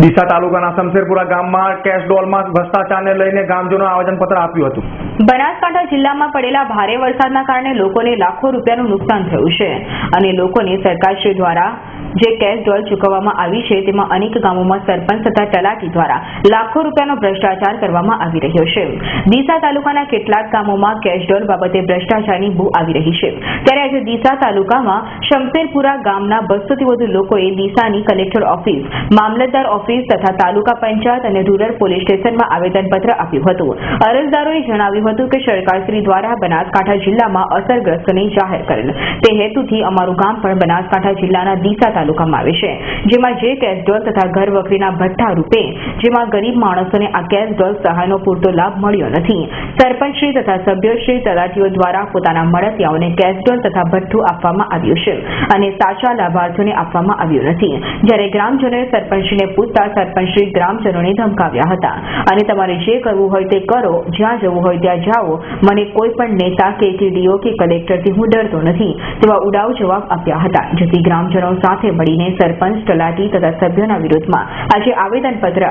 ડીસા તાલુકાના શમશેરપુરા ગામમાં કેશ ડોલમાં ભ્રષ્ટાચારને લઈને ગ્રામજનો આવેદનપત્ર આપ્યું હતું. બનાસકાંઠા જિલ્લામાં પડેલા ભારે વરસાદના કારણે લોકોને લાખો રૂપિયાનું નુકસાન થયું છે. અને લોકોને સરકારશ્રી દ્વારા જે કેશ ડોલ ચૂકવવામાં આવી છે, તેમાં અનેક ગામોમાં સરપંચ તથા તલાટી દ્વારા લાખો રૂપિયાનો ભ્રષ્ટાચાર કરવામાં આવી રહ્યો છે. ડીસા તાલુકાના કેટલાક ગામોમાં કેશ ડોલ બાબતે ભ્રષ્ટાચારની બૂ આવી રહી છે. ત્યારે આજે ડીસા તાલુકામાં શમશેરપુરા ગામના બસોથી વધુ લોકોએ ડીસાની કલેક્ટર ઓફિસ, મામલતદાર ઓફિસ તથા તાલુકા પંચાયત અને રૂરલ પોલીસ સ્ટેશનમાં આવેદનપત્ર આપ્યું હતું. અરજદારોએ જણાવ્યું હતું કે સરકારશ્રી દ્વારા બનાસકાંઠા જિલ્લામાં અસરગ્રસ્તને જાહેર કરેલ. તે હેતુથી અમારું ગામ પણ બનાસકાંઠા જિલ્લાના ડીસા તાલુકામાં આવે છે. જેમાં જે કેસડોલ તથા ઘર વખરીના ભથ્થા રૂપે જેમાં ગરીબ માણસોને આ કેસડોલ સહાયનો પૂરતો લાભ મળ્યો નથી. સરપંચશ્રી તથા સભ્યશ્રી તલાટીઓ દ્વારા પોતાના મળતિયાઓને કેસડોલ તથા ભથ્થું આપવામાં આવ્યું છે અને સાચા લાભાર્થીઓને આપવામાં આવ્યું નથી. જ્યારે ગ્રામજનોએ સરપંચશ્રીને પૂછતા સરપંચશ્રી ગ્રામજનોને ધમકાવ્યા હતા. અને તમારે જે કરવું હોય તે કરો, જ્યાં જવું હોય ત્યાં જાઓ. મને કોઈ પણ નેતા કે ટીડીઓ કે કલેક્ટરથી હું ડરતો નથી. તેવા ઉડાવ જવાબ આપ્યા હતા. જેથી ગ્રામજનો સાથે મળીને સરપંચ, તલાટી તથા સભ્યોના વિરોધમાં આજે આવેદનપત્ર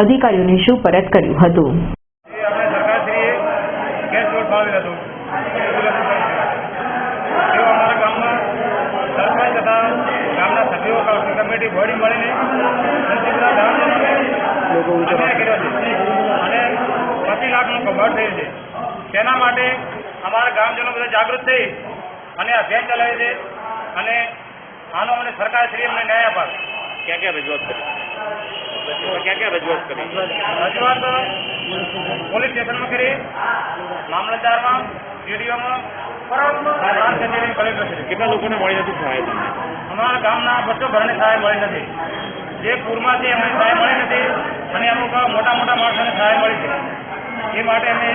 અધિકારીઓને સુપરત કર્યું હતું. તેના માટે અમારા ગામજનો બધા જાગૃત થઈ અને અભિયાન ચલાવે છે. આનો અમને સરકારશ્રી અમને ન્યાય અપાવે ક્યાં ક્યાં રજૂઆત કરી? ક્યાં ક્યાં રજૂઆત કરી? રજૂઆત પોલીસ સ્ટેશનમાં કરી. મામલતદારમાં કચેરી કેટલા લોકોને મળી નથી સહાય અમારા ગામના બસો ઘરને સહાય મળી નથી. જે પૂરમાંથી અમને સહાય મળી નથી અને અમુક મોટા મોટા માણસોને સહાય મળી છે. એ માટે અમે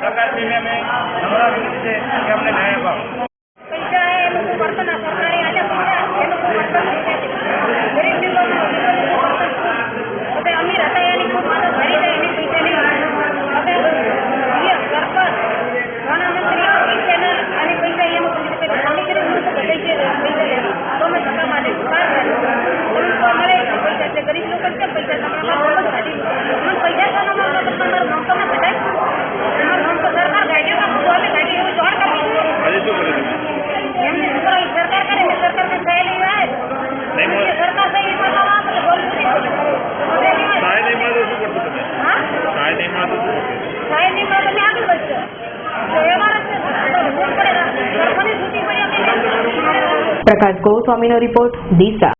સરકારશ્રીને અમે નમ્ર વિનંતી છે કે અમને ન્યાય અપાવો પૈસા એ લોકો વર્તના સરકારી આલ્યા પૈસા એ લોકો વર્તન થઈ જાય ગરીબ દિવસનો હવે અમીર હતા એની ખુદમાં તો ભરી જાય એની પૈસા નહીં હવે એ સરપંચ ઘણા મંત્રીઓ પૈસા અને પૈસા એમ કોઈ ખાલી કરી દીધું તો પૈસા પૈસા લેવા તો અમે સત્તા માટે બહાર કાઢ્યું મળે છે પૈસા એટલે ગરીબ લોકો છે પૈસા તમારા કામ જ કાઢી મને પૈસા શાના મળતો તો તમારું નામ તો ના કઢાય તમારું નામ તો સરકાર કાઢ્યું કે હું અમે કાઢી એવું જોડ કરવી જોઈએ આજે શું કર્યું એમને છોકરા ઈ સરકાર કરે ને સરકાર ને સહેલી આવે નહીં મળે. એ સરકાર સહેલી કરવા આપણે બોલવું નહીં પડે. સહેલી હોય. સહાય નહીં મળે તો શું કરશો તમે હા? સહાય નહીં મળે તો શું કરશો? સહેલી નહીં મળે તો અમે આગળ વધશો. તો એ વાર જ છે. તો ભૂલ પડે. સરકારની છૂટી પડી આપણે પ્રકાશ ગોસ્વામીનો રિપોર્ટ ડીસા